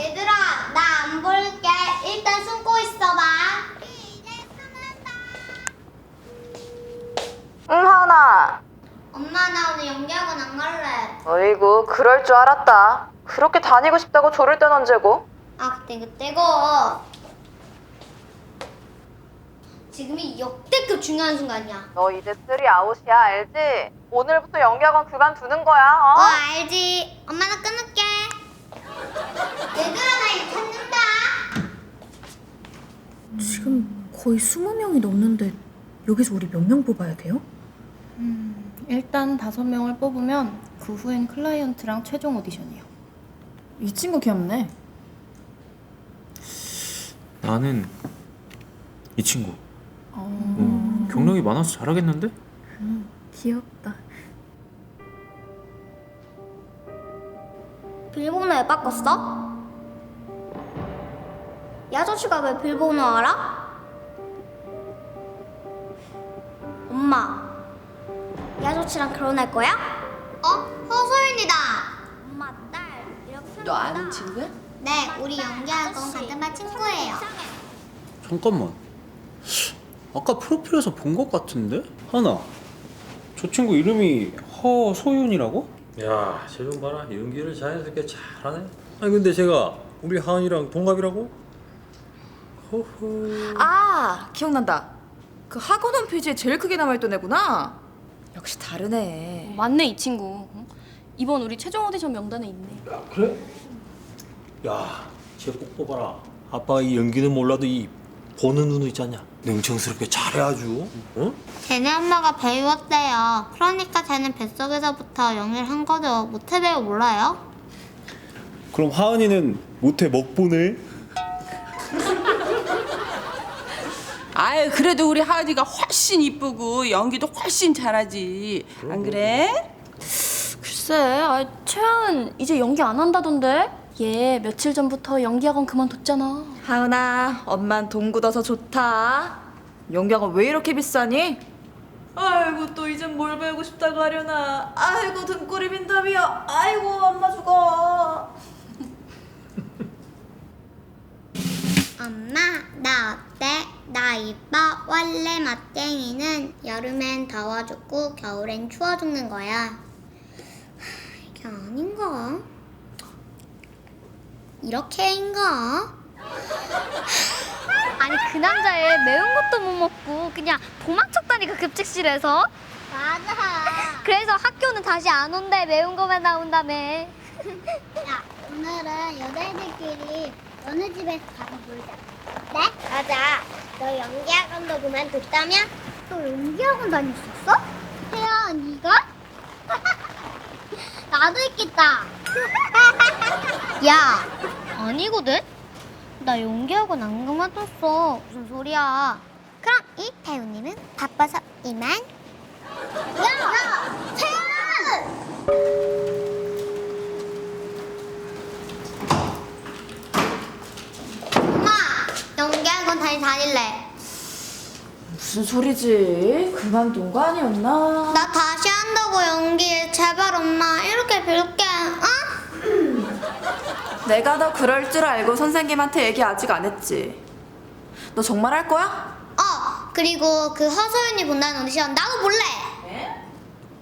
얘들아, 나 안 볼게. 일단 숨고 있어봐. 응, 하은아. 엄마, 나 오늘 연기학원 안 갈래. 어이구, 그럴 줄 알았다. 그렇게 다니고 싶다고 조를 땐 언제고? 아, 그때 그때고. 지금이 역대급 중요한 순간이야. 너 이제 쓰리 아웃이야, 알지? 오늘부터 연기학원 그만두는 거야, 어, 어? 알지. 엄마 나 끊을게. 얘들아, 나 찾는다. 지금 거의 20명이 넘는데 여기서 우리 몇 명 뽑아야 돼요? 일단 다섯 명을 뽑으면 그 후엔 클라이언트랑 최종 오디션이요. 이 친구 귀엽네. 나는 이 친구. 어, 어, 경력이 많아서 잘하겠는데? 귀엽다. 왜 바꿨어? 이 아저씨가 왜 비밀번호 알아? 엄마, 이 아저씨랑 결혼할 거야? 어? 허소연이다. 엄마, 딸 이렇게 너 아는 친구야? 네, 우리 연기학원 같은 반 친구예요. 잠깐만. 아까 프로필에서 본 것 같은데? 하나. 저 친구 이름이 허소윤이라고? 야, 쟤좀 봐라. 연기를 자연스럽게 잘하네. 아니 근데 제가 우리 하은이랑 동갑이라고? 호호. 아 기억난다. 그 학원원 페이지에 제일 크게 남아있던 애구나. 역시 다르네. 맞네 이 친구. 응? 이번 우리 최종 오디션 명단에 있네. 야, 그래? 야, 쟤 꼭 뽑아라. 아빠가 이 연기는 몰라도 이 보는 눈도 있지 않냐? 능청스럽게 잘해 아주. 어? 쟤네 엄마가 배우였대요. 그러니까 쟤는 뱃속에서부터 연기를 한 거죠. 모태 배우 몰라요? 그럼 하은이는 모태 먹보네? 아유 그래도 우리 하은이가 훨씬 이쁘고 연기도 훨씬 잘하지 안 그래? 글쎄, 아, 최하은 이제 연기 안 한다던데? 얘 며칠 전부터 연기학원 그만뒀잖아. 하은아, 엄만 돈 굳어서 좋다. 연기학원 왜 이렇게 비싸니? 아이고 또 이젠 뭘 배우고 싶다고 하려나. 아이고 등골이 빈답이야. 아이고 엄마 죽어. 엄마, 나 어때? 나 이뻐. 원래 멋쟁이는 여름엔 더워 죽고 겨울엔 추워 죽는 거야. 하, 이게 아닌가? 이렇게인가? 아니 그 남자애 매운 것도 못 먹고 그냥 도망쳤다니까 급식실에서 맞아. 그래서 학교는 다시 안 온대 매운 거만 나온다며 야, 오늘은 여자애들끼리 너네 집에서 가서 놀자. 네? 맞아. 너 연기학원도 그만뒀다며? 너 연기학원 다녔었어? 태야, 네가? 나도 있겠다. 야 아니거든 나 연기학원 안 그만뒀어 무슨 소리야 그럼 이 배우님은 바빠서 이만. 야, 야, 태연! 엄마, 연기학원 다시 다닐래. 무슨 소리지? 그만둔 거 아니었나? 나 다시 한다고 연기. 제발 엄마 이렇게. 어? 내가 너 그럴 줄 알고 선생님한테 얘기 아직 안 했지. 너 정말 할 거야? 어. 그리고 그 허소연이 본다는 오디션 나도 볼래.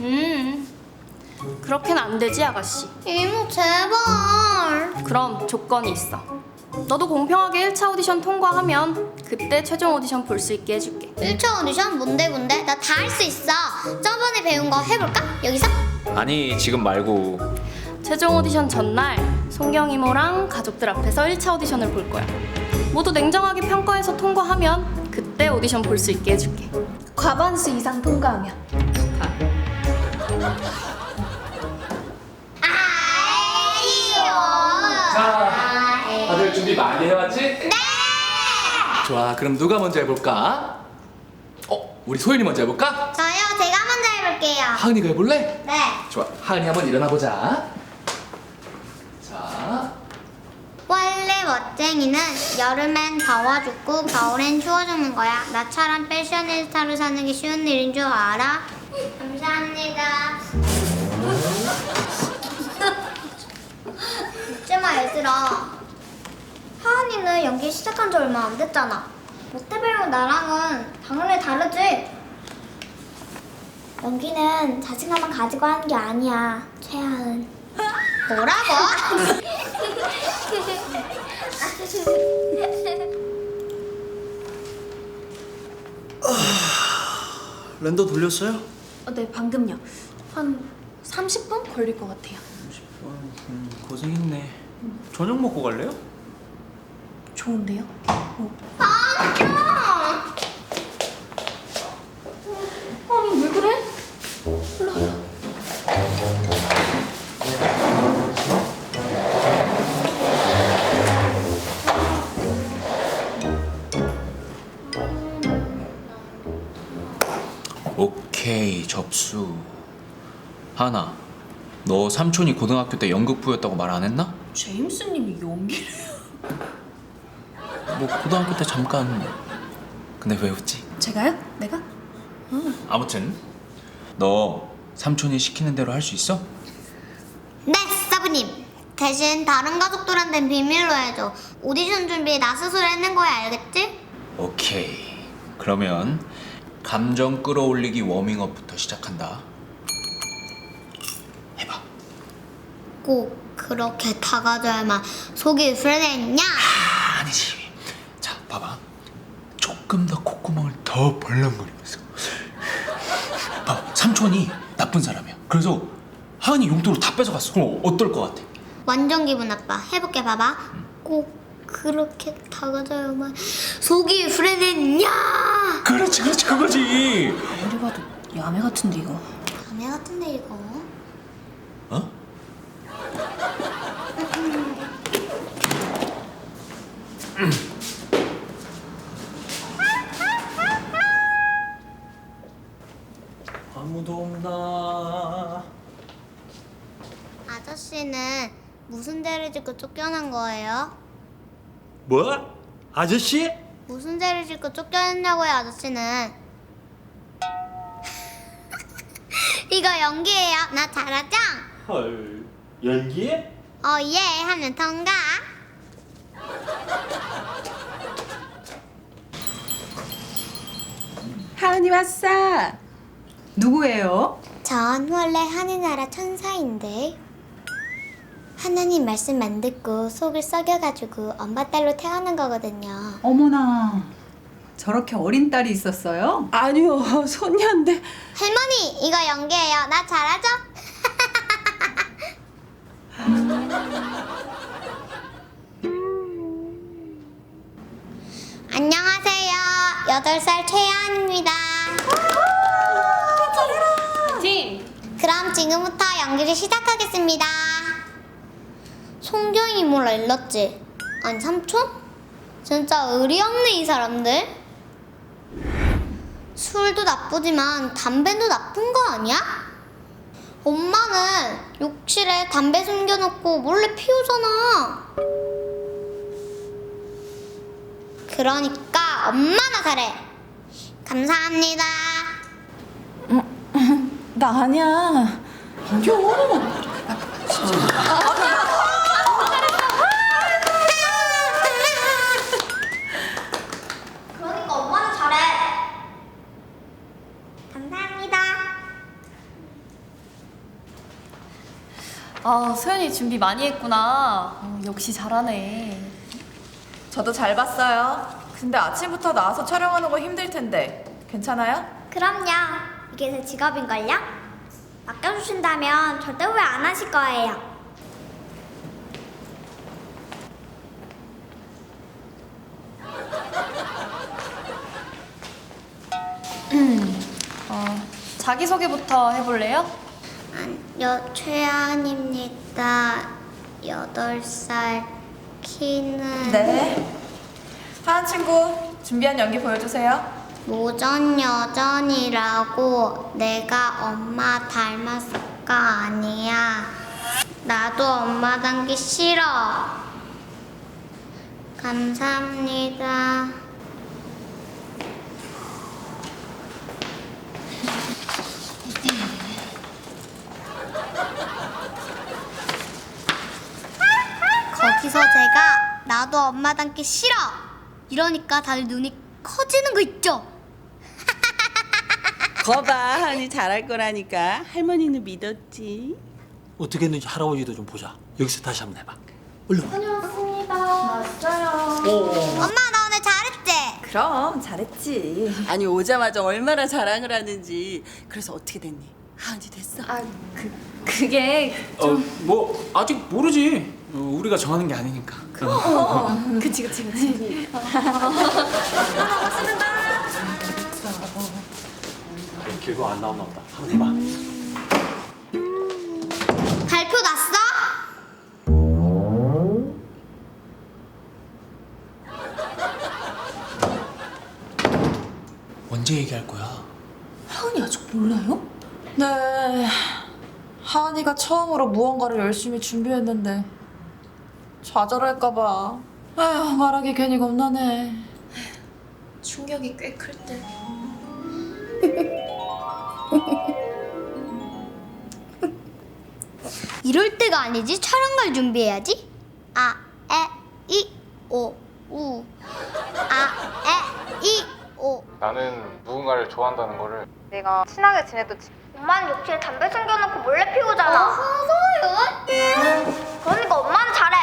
음, 그렇게는 안 되지 아가씨. 이모 제발. 그럼 조건이 있어. 너도 공평하게 1차 오디션 통과하면 그때 최종 오디션 볼 수 있게 해줄게. 1차 오디션 뭔데 뭔데? 나 다 할 수 있어. 저번에 배운 거 해볼까? 여기서? 아니 지금 말고 최종 오디션 전날 송경 이모랑 가족들 앞에서 1차 오디션을 볼 거야. 모두 냉정하게 평가해서 통과하면 그때 오디션 볼 수 있게 해줄게. 과반수 이상 통과하면. 아이요. 자, 다들 준비 많이 해왔지? 네! 좋아, 그럼 누가 먼저 해볼까? 어, 우리 소연이 먼저 해볼까? 저요, 제가 먼저 해볼게요. 하은이가 해볼래? 네. 좋아, 하은이 한번 일어나 보자. 자, 원래 멋쟁이는 여름엔 더워 죽고 겨울엔 추워 죽는 거야. 나처럼 패셔니스타로 사는 게 쉬운 일인 줄 알아? 감사합니다. 웃지마 얘들아. 하은이는 연기 시작한 지 얼마 안 됐잖아. 모태배우 나랑은 당연히 다르지. 연기는 자신감만 가지고 하는 게 아니야, 최하은. 뭐라고? 렌더 돌렸어요? 어, 네, 방금요. 한 30분 걸릴 것 같아요. 음, 고생했네. 저녁 먹고 갈래요? 좋은데요? 아 수. 하나, 너 삼촌이 고등학교 때 연극부였다고 말 안 했나? 제임스님이 연기를. 뭐 고등학교 때 잠깐. 근데 왜 웃지? 제가요? 내가? 아무튼 너 삼촌이 시키는 대로 할 수 있어? 네, 서브님. 대신 다른 가족들한텐 비밀로 해줘. 오디션 준비 나 스스로 했는 거야, 알겠지? 오케이. 그러면 감정 끌어올리기 워밍업부터 시작한다. 해봐. 꼭 그렇게 다가져야만 속이 풀렸냐? 아, 아니지. 자, 봐봐. 조금 더 콧구멍을 더 벌렁거리면서. 봐, 삼촌이 나쁜 사람이야. 그래서 하은이 용돈을 다 뺏어갔어. 그럼 어떨 것 같아? 완전 기분 나빠. 해볼게, 봐봐. 꼭 그렇게 다가져야만 속이 풀렸냐? 그렇지, 그렇지, 그거지. 아무리 봐도 야매 같은데 이거. 남의 같은데 이거. 어? 아무도 없나? 아저씨는 무슨 죄를 짓고 쫓겨난 거예요? 뭐? 아저씨? 무슨 죄를 짓고 쫓겨났냐고요, 아저씨는? 이거 연기예요. 나 잘하죠? 헐 연기해? 어, 예, 하면 통과. 하은이 왔어. 누구예요? 전 원래 하늘나라 천사인데 하나님 말씀 안 듣고 속을 썩여가지고 엄마 딸로 태어난 거거든요. 어머나 저렇게 어린 딸이 있었어요? 아니요, 손녀인데. 할머니, 이거 연기예요. 나 잘하죠? 안녕하세요. 8살 최연입니다. 팀! 그럼 지금부터 연기를 시작하겠습니다. 송경이 몰라 일렀지? 아니 삼촌? 진짜 의리 없네 이 사람들. 술도 나쁘지만 담배도 나쁜 거 아니야? 엄마는 욕실에 담배 숨겨놓고 몰래 피우잖아. 그러니까 엄마나 잘해. 감사합니다. 나 아니야. 그러니까 엄마는 잘해. 감사합니다. 아, 소연이 준비 많이 했구나. 어, 역시 잘하네. 저도 잘 봤어요. 근데 아침부터 나와서 촬영하는 거 힘들 텐데 괜찮아요? 그럼요. 이게 제 직업인걸요? 맡겨주신다면 절대 후회 안 하실 거예요. 어, 자기소개부터 해볼래요? 여 최한입니다. 여덟 살 키는 네. 하은 친구 준비한 연기 보여주세요. 모전 여전이라고 내가 엄마 닮았을까 아니야. 나도 엄마 닮기 싫어. 감사합니다. 기서 제가 나도 엄마 닮기 싫어. 이러니까 다들 눈이 커지는 거 있죠? 거봐 하은이 잘할 거라니까 할머니는 믿었지 어떻게 했는지 할아버지도 좀 보자. 여기서 다시 한번 해봐. 얼른. 엄마 나 오늘 잘했지? 그럼 잘했지. 아니 오자마자 얼마나 자랑을 하는지 그래서 어떻게 됐니? 하은이 됐어? 아, 그 그게 어, 뭐 아직 모르지. 어, 우리가 정하는 게 아니니까. 그치 그치 그치. 결과 안 나오나 보다. 한번 해봐. 발표 났어? 언제 얘기할 거야? 하은이 아직 몰라요? 네. 하은이가 처음으로 무언가를 열심히 준비했는데 좌절할까봐. 아휴 말하기 괜히 겁나네. 충격이 꽤클 때. 이럴 때가 아니지. 촬영 갈 준비해야지. 아, 에, 이, 오, 우. 아, 에, 이, 오. 나는 누군가를 좋아한다는 거를 내가 친하게 지내도 지- 엄마는 욕실에 담배 숨겨놓고 몰래 피우잖아. 서윤? 그러니까 엄마는 잘해.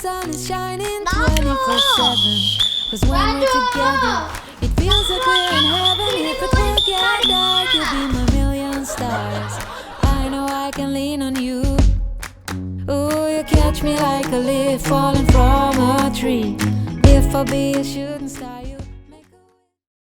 Sun is shining 나도! 24 7. Cause when we're together, it feels like we're in heaven. If it will get dark, you'll be my million stars. I know I can lean on you. Ooh, you catch me like a leaf falling from a tree. If I be a sugar.